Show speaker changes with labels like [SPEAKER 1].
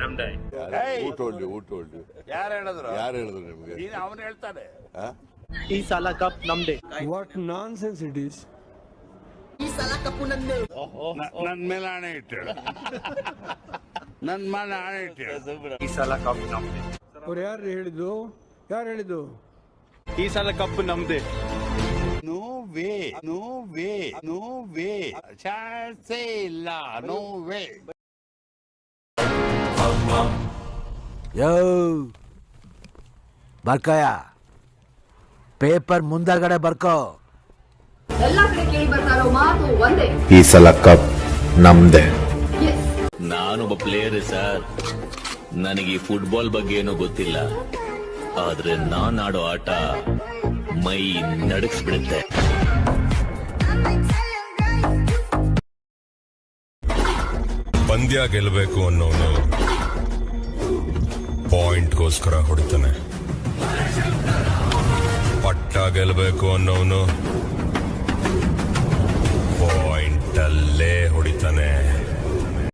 [SPEAKER 1] ನಮ್ದೇ.
[SPEAKER 2] ಊಟ ಹೊಳ್ಳಿ ಊಟ ಹೊಳ್ಳಿ
[SPEAKER 3] ಯಾರು ಹೇಳಿದ್ರು?
[SPEAKER 2] ಯಾರು ಹೇಳಿದ್ರು ನಿಮ್ಗೆ?
[SPEAKER 3] ನೀನು ಅವನು ಹೇಳ್ತಾನೆ.
[SPEAKER 4] ಈ ಸಲ ಕಪ್ ನಮ್ದೇ.
[SPEAKER 5] What nonsense it is.
[SPEAKER 3] ನನ್ ಮೇಲೆ ಹಣೆ ಇಟ್ಟು ನನ್ ಮೇಲೆ ಹಣೆ ಇಟ್ಟು
[SPEAKER 4] ಈ ಸಲ ಕಪ್ ನಮ್ದೇ.
[SPEAKER 5] ಅವ್ರು ಯಾರು ಹೇಳಿದ್ದು? ಯಾರು ಹೇಳಿದ್ದು?
[SPEAKER 4] ಈ ಸಲ ಕಪ್ ನಮ್ದೇ.
[SPEAKER 3] No way no way no way. ಚಾನ್ಸೇ ಇಲ್ಲ ನೋ ವೇ.
[SPEAKER 6] ಯೋ ಬರ್ಕಯ್ಯ ಪೇಪರ್ ಮುಂದಗಡೆ ಬರ್ಕೋ
[SPEAKER 7] ಎಲ್ಲಾ ಕಡೆ ಕೇಳಿ ಬರ್ತಾ ಇರೋ ಮಾತು ಒಂದೇ
[SPEAKER 8] ಈ ಸಲ ಕಪ್ ನಮ್ದೆ.
[SPEAKER 9] ನಾನೊಬ್ಬ ಪ್ಲೇಯರ್ ಸರ್. ನನಗೆ ಈ ಫುಟ್ಬಾಲ್ ಬಗ್ಗೆ ಏನೂ ಗೊತ್ತಿಲ್ಲ. ಆದ್ರೆ ನಾನ್ ಆಡೋ ಆಟ ಮೈ ನಡಗಿಸ್ಬಿಡುತ್ತೆ.
[SPEAKER 10] ಪಂದ್ಯ ಗೆಲ್ಲಬೇಕು ಅನ್ನೋನು ಪಾಯಿಂಟ್ಗೋಸ್ಕರ ಹೊಡಿತಾನೆ. ಪಟ್ಟ ಗೆಲ್ಲಬೇಕು ಅನ್ನೋನು